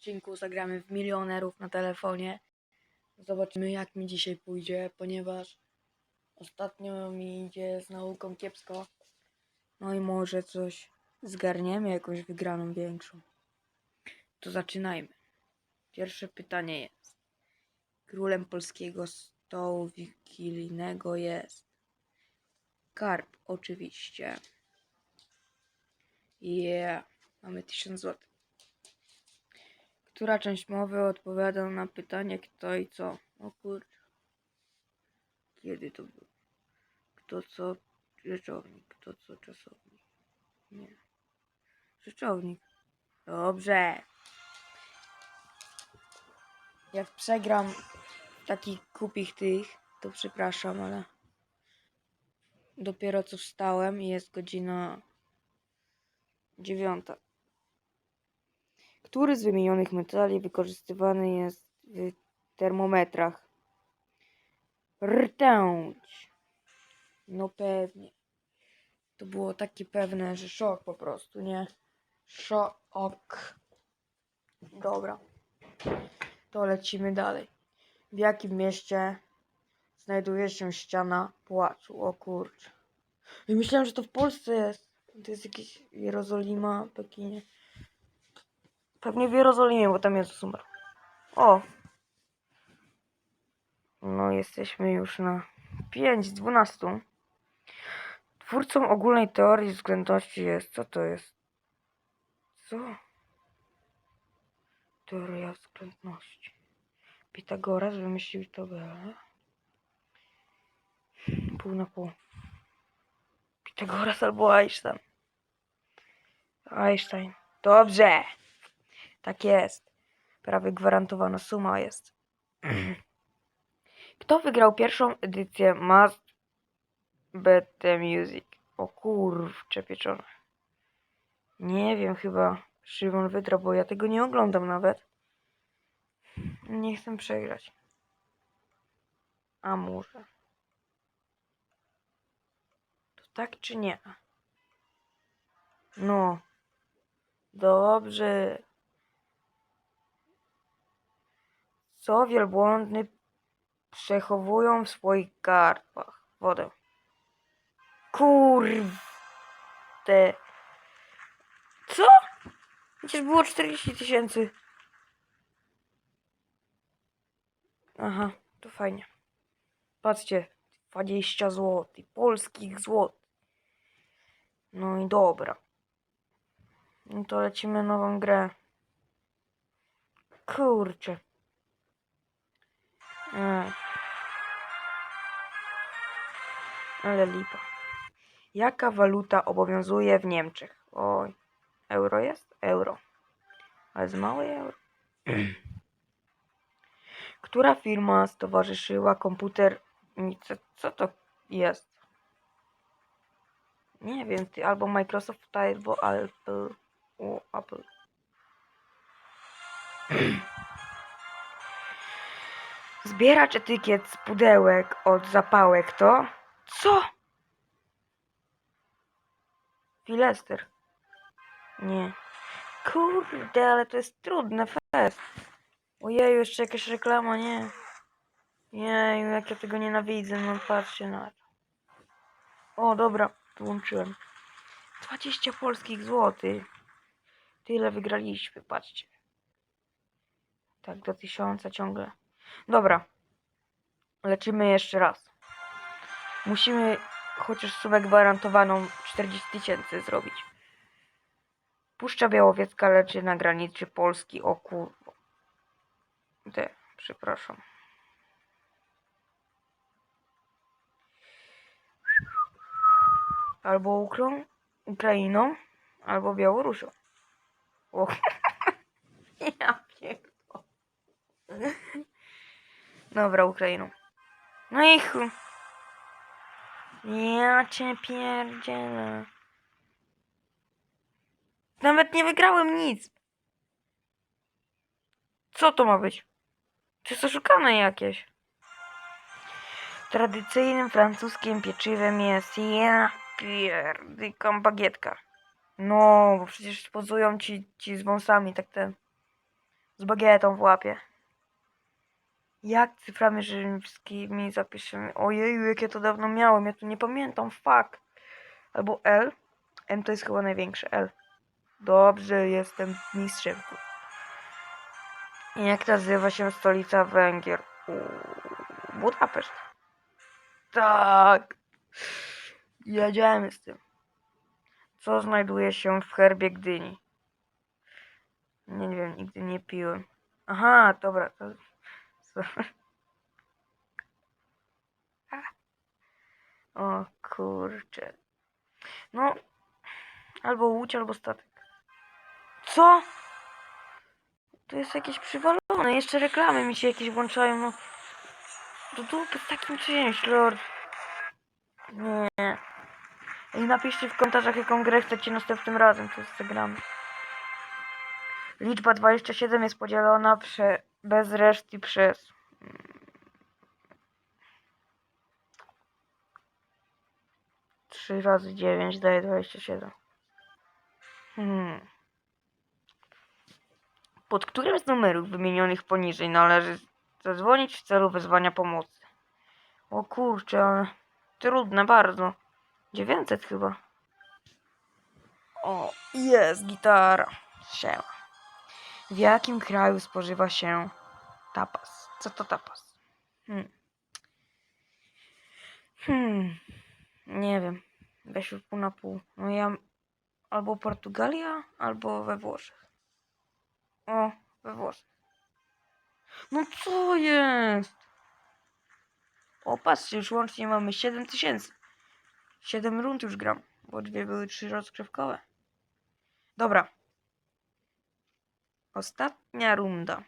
odcinku zagramy w milionerów na telefonie. Zobaczymy jak mi dzisiaj pójdzie, ponieważ ostatnio mi idzie z nauką kiepsko. No i może coś zgarniemy, jakąś wygraną większą. To zaczynajmy. Pierwsze pytanie jest. Królem polskiego stołu wigilijnego jest Karp, oczywiście. Yeah, mamy 1000 zł. Która część mowy odpowiada na pytanie kto i co? O kurczę. Kiedy to było? Kto co rzeczownik? Kto co czasownik? Nie. Rzeczownik. Dobrze. Jak przegram takich kupich tych, to przepraszam, ale dopiero co wstałem i jest godzina dziewiąta. Który z wymienionych metali wykorzystywany jest w termometrach? Rtęć. No pewnie. To było takie pewne, że szok po prostu, nie? Szok. Dobra. To lecimy dalej. W jakim mieście znajduje się ściana płaczu? O kurczę. I myślałem, że to w Polsce jest. To jest jakieś Jerozolima, Pekinie. Pewnie w Jerozolimie, bo tam jest umarł. O! No, jesteśmy już na 5 z 12. Twórcą ogólnej teorii względności jest. Co to jest? Co? Teoria względności. Pitagoras wymyślił tabelę. Pół na pół. Pitagoras albo Einstein. Einstein. Dobrze. Tak jest. Prawie gwarantowana suma jest. Kto wygrał pierwszą edycję Must Bet the Music? O kurczę pieczone. Nie wiem, chyba Szymon wygrał, bo ja tego nie oglądam nawet. Nie chcę przegrać. A może? To tak czy nie? No. Dobrze. Co wielbłądny przechowują w swoich garbach? Wodę. Kurde. Co? Przecież było 40 tysięcy. Aha, to fajnie. Patrzcie, 20 zł, polskich złot. No i dobra. No to lecimy nową grę. Kurczę. Ech. Ale lipa. Jaka waluta obowiązuje w Niemczech? Oj, euro jest? Euro. Ale z małej euro. Która firma stowarzyszyła komputer... Co, co to jest? Nie wiem, ty albo Microsoft, albo Apple. O, Apple. Zbieracz etykiet z pudełek od zapałek to... Co? Filester. Nie. Kurde, ale to jest trudne, fest. Ojeju, jeszcze jakaś reklama, nie. Jeju, jak ja tego nienawidzę, no patrzcie na to. O, dobra, włączyłem. 20 polskich złotych. Tyle wygraliśmy, patrzcie. Tak, do tysiąca ciągle. Dobra. Lecimy jeszcze raz. Musimy chociaż sumę gwarantowaną 40 tysięcy zrobić. Puszcza Białowiecka leży na granicy Polski. O kurwa. De, przepraszam. Albo Ukrą, Ukrainą, albo Białorusią. O. ja pierdolę. Dobra, Ukrainą. No i chuj. Ja cię pierdzielę. Nawet nie wygrałem nic. Co to ma być? To jest oszukane jakieś. Tradycyjnym francuskim pieczywem jest ja pierdykam bagietka. No, bo przecież pozują ci, ci z wąsami, tak ten. z bagietą w łapie. Jak cyframi rzymskimi zapiszemy? Ojeju, jak ja to dawno miałem, ja tu nie pamiętam, fuck. Albo L. M to jest chyba największe, L. Dobrze, jestem mistrzem. Jak nazywa się stolica Węgier? Uuu, Budapeszt. Tak. Jedziemy z tym. Co znajduje się w herbie Gdyni? Nie, nie wiem, nigdy nie piłem. Aha, dobra. To... O kurczę. No, albo łódź, albo statek. Co? To jest jakieś przywalone. Jeszcze reklamy mi się jakieś włączają. No, do dupy z takim czymś, lord. Nie. I napiszcie w komentarzach, jaką grę chcecie następnym razem, to zagramy. Liczba 27 jest podzielona prze, bez reszty przez... Trzy razy 9 daje 27. Hmm. Pod którym z numerów wymienionych poniżej należy zadzwonić w celu wezwania pomocy? O kurczę, ale trudne bardzo. 900 chyba. O, jest gitara. Siema. W jakim kraju spożywa się tapas? Co to tapas? Hmm. Hmm. Nie wiem. Weź pół na pół. No ja albo Portugalia, albo we Włoszech. O, we Włoszech. No co jest? O, patrzcie, już łącznie mamy 7000. 7 rund już gram, bo dwie były trzy rozgrzewkowe. Dobra. Ostatnia runda.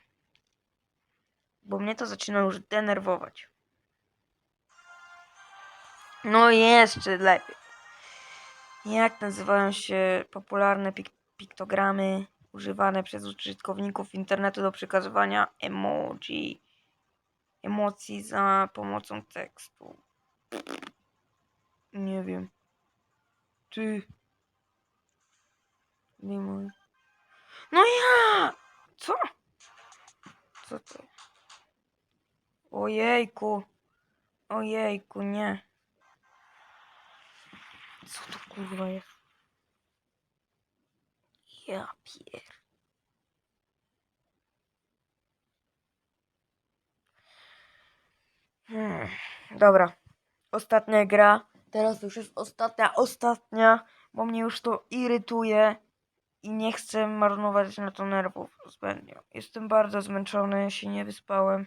Bo mnie to zaczyna już denerwować. No jeszcze lepiej. Jak nazywają się popularne pik piktogramy używane przez użytkowników internetu do przekazywania emoji, emocji za pomocą tekstu? Nie wiem. Ty. Nie mój. No ja! Co? Co to? Ojejku. Ojejku, nie. Co to kurwa jest? Ja pier... Hmm, dobra. Ostatnia gra. Teraz już jest ostatnia, ostatnia, bo mnie już to irytuje i nie chcę marnować na to nerwów zbędnie. Jestem bardzo zmęczony, się nie wyspałem.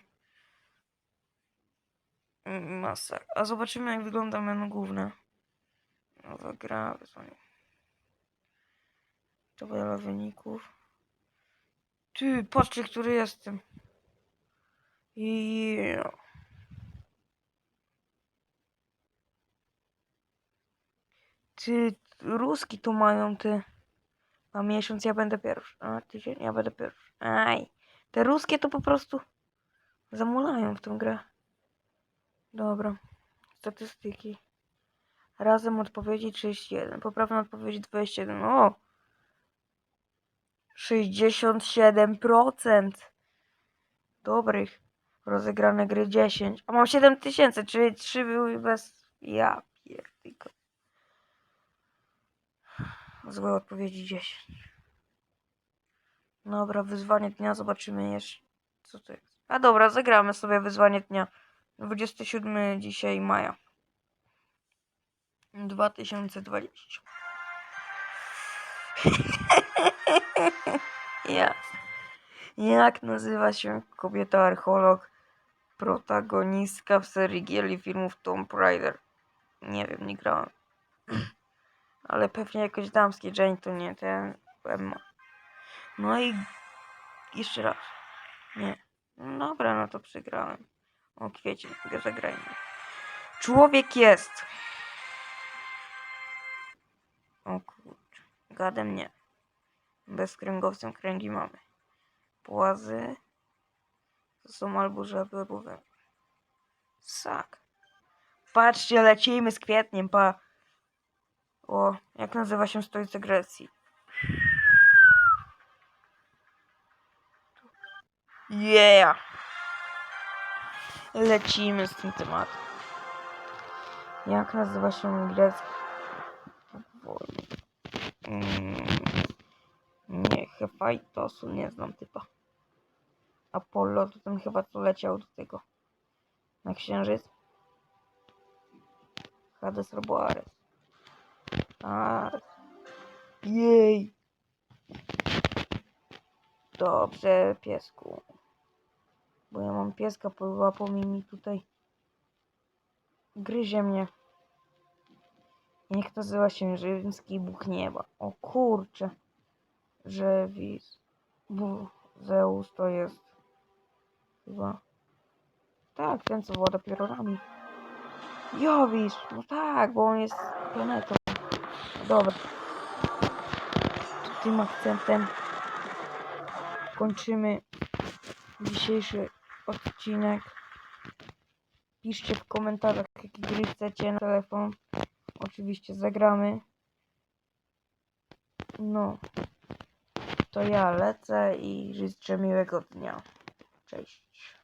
Masakra. A zobaczymy jak wygląda menu główne. Nowa gra, wyzwanie. Tabela wyników. Ty, patrzcie, który jestem. Yeah. Ty, ruski tu mają, ty. A miesiąc ja będę pierwszy. A tydzień ja będę pierwszy. Aj. Te ruskie to po prostu zamulają w tą grę. Dobra. Statystyki. Razem odpowiedzi 31. Poprawna odpowiedź 21. O! 67% dobrych. Rozegrane gry 10. A mam 7000, czyli 3 były bez... Ja pierdolę. Złe odpowiedzi 10. Dobra, wyzwanie dnia, zobaczymy jeszcze, co to jest. A dobra, zagramy sobie wyzwanie dnia. 27 dzisiaj maja. 2020. ja. Jak nazywa się kobieta archeolog, protagonistka w serii gier i filmów Tomb Raider? Nie wiem, nie grałem. Ale pewnie jakoś damski Jane to nie ten Emma. No i jeszcze raz. Nie. No dobra, no to przegrałem. O kwiecień, go zagrajmy. Człowiek jest. O kurczę. Gadem nie. Bez kręgowcem kręgi mamy. Płazy. To są albo żaby, albo. Sak. Patrzcie, lecimy z kwietniem, pa. O, jak nazywa się stolica Grecji? Yeah! Lecimy z tym tematem. Jak nazywa się grecki? Mm, nie, Hefajtosu nie znam typa. Apollo to ten chyba co leciał do tego. Na księżyc. Hades albo. Ares. Jej! Dobrze, piesku. Bo ja mam pieska, połapał mi tutaj. Gryzie mnie. Niech nazywa się rzymski Bóg Nieba. O kurcze. Żewis. Bu Zeus to jest chyba. Tak, ten co woda piorunami. Jowisz, no tak, bo on jest planetą. Dobra. Tym akcentem kończymy dzisiejszy odcinek. Piszcie w komentarzach, jakie gry chcecie na telefon. Oczywiście zagramy. No. To ja lecę i życzę miłego dnia. Cześć.